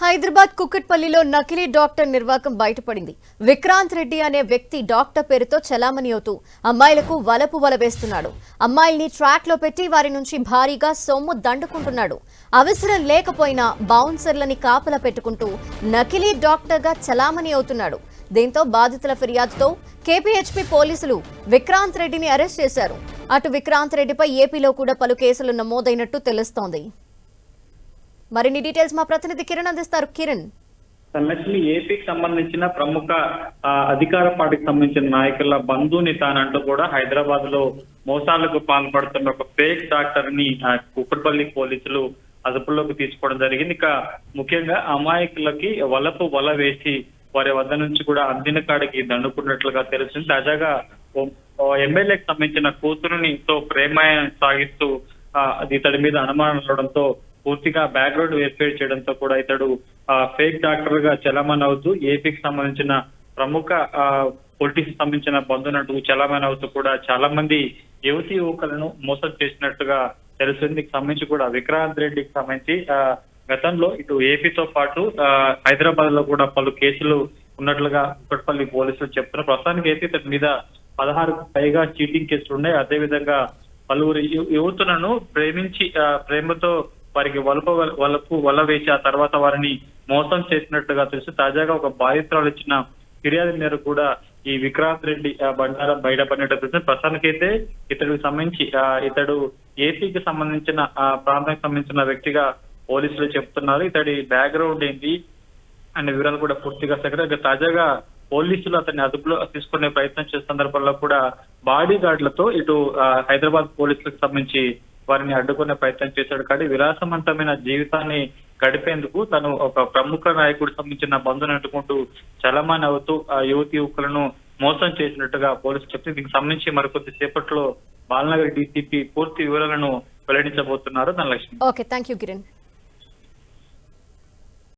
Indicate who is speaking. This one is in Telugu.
Speaker 1: హైదరాబాద్ కుక్కట్పల్లిలో నకిలీ డాక్టర్ నిర్వాకం బయటపడింది. విక్రాంత్ రెడ్డి అనే వ్యక్తి డాక్టర్ పేరుతో చలామణి అవుతూ అమ్మాయిలకు వలపు వల వేస్తున్నాడు. అమ్మాయిల్ని ట్రాక్లో పెట్టి వారి నుంచి భారీగా సొమ్ము దండుకుంటున్నాడు. అవసరం లేకపోయినా బౌన్సర్లని కాపలా పెట్టుకుంటూ నకిలీ డాక్టర్గా చలామణి అవుతున్నాడు. దీంతో బాధితుల ఫిర్యాదుతో కేపీహెచ్పీ పోలీసులు విక్రాంత్ రెడ్డిని అరెస్ట్ చేశారు. అటు విక్రాంత్ రెడ్డిపై ఏపీలో కూడా పలు కేసులు నమోదైనట్టు తెలుస్తోంది. మరిన్ని డీటెయిల్స్ మా ప్రతినిధి కిరణ్ అందిస్తారు. కిరణ్.
Speaker 2: తనకి ఏపీకి సంబంధించిన ప్రముఖ అధికార పార్టీకి సంబంధించిన నాయకుల బంధుని తానంటూ కూడా హైదరాబాద్లో మోసాలకు పాల్పడుతున్న ఒక ఫేక్ డాక్టర్ని ఆ, కుక్కట్పల్లి పోలీసులు అదుపులోకి తీసుకోవడం జరిగింది. ఇక ముఖ్యంగా అమాయకులకి వలపు వల వేసి వారి వద్ద నుంచి కూడా అందిన కాడికి దండుకున్నట్లుగా తెలిసింది తాజాగా ఎమ్మెల్యేకి సంబంధించిన కూతురుని తో ప్రేమాయం సాగిస్తూ అది ఇతడి మీద అనుమానం ఉండడంతో పూర్తిగా బ్యాక్గ్రౌండ్ వెరిఫై చేయడంతో కూడా ఇతడు ఫేక్ డాక్టర్గా చలామణి అవుతూ ఏపీకి సంబంధించిన ప్రముఖ పొలిటిక్స్ సంబంధించిన బంధునట్టు చలామణి అవుతూ కూడా చాలా మంది యువతి యువకులను మోసం చేసినట్టుగా తెలిసింది సంబంధించి కూడా విక్రాంత్ రెడ్డికి సంబంధించి ఆ, గతంలో ఇటు ఏపీతో పాటు ఆ, హైదరాబాద్లో కూడా పలు కేసులు ఉన్నట్లుగా కుక్కట్పల్లి పోలీసులు చెప్తున్నారు. ప్రస్తుతానికి అయితే ఇతని మీద పదహారు పైగా చీటింగ్ కేసులు ఉన్నాయి. అదే విధంగా పలువురు యువతులను ప్రేమించి ఆ, ప్రేమతో వారికి వలప వలపు వల వేసి ఆ తర్వాత వారిని మోసం చేసినట్టుగా తెలుసు. తాజాగా ఒక బాధితురాలు ఇచ్చిన ఫిర్యాదు మేరకు కూడా ఈ విక్రాంత్ రెడ్డి ఆ, బండారం బయటపడినట్టు తెలుసు. ప్రస్తుతానికైతే ఇతడికి సంబంధించి ఆ, ఇతడు ఏపీకి సంబంధించిన ఆ ప్రాంతానికి సంబంధించిన వ్యక్తిగా పోలీసులు చెప్తున్నారు. ఇతడి బ్యాక్గ్రౌండ్ ఏంటి అనే వివరాలు కూడా పూర్తిగా సేకరించారు తాజాగా పోలీసులు అతన్ని అదుపులో తీసుకునే ప్రయత్నం చేసే సందర్భంలో కూడా బాడీ గార్డులతో ఇటు ఆ, హైదరాబాద్ పోలీసులకు సంబంధించి వారిని అడ్డుకునే ప్రయత్నం చేశాడు. కానీ విలాసవంతమైన జీవితాన్ని గడిపేందుకు తను ఒక ప్రముఖ నాయకుడు సంబంధించిన బంధుని అంటుకుంటూ చలమాన్ అవుతూ ఆ యువతి యువకులను మోసం చేసినట్టుగా పోలీసులు చెప్తే దీనికి సంబంధించి మరికొద్ది సేపట్లో బాలనగర్ డీసీపీ పూర్తి వివరాలను వెల్లడించబోతున్నారు Dhanalakshmi.
Speaker 1: Okay thank you Kiran.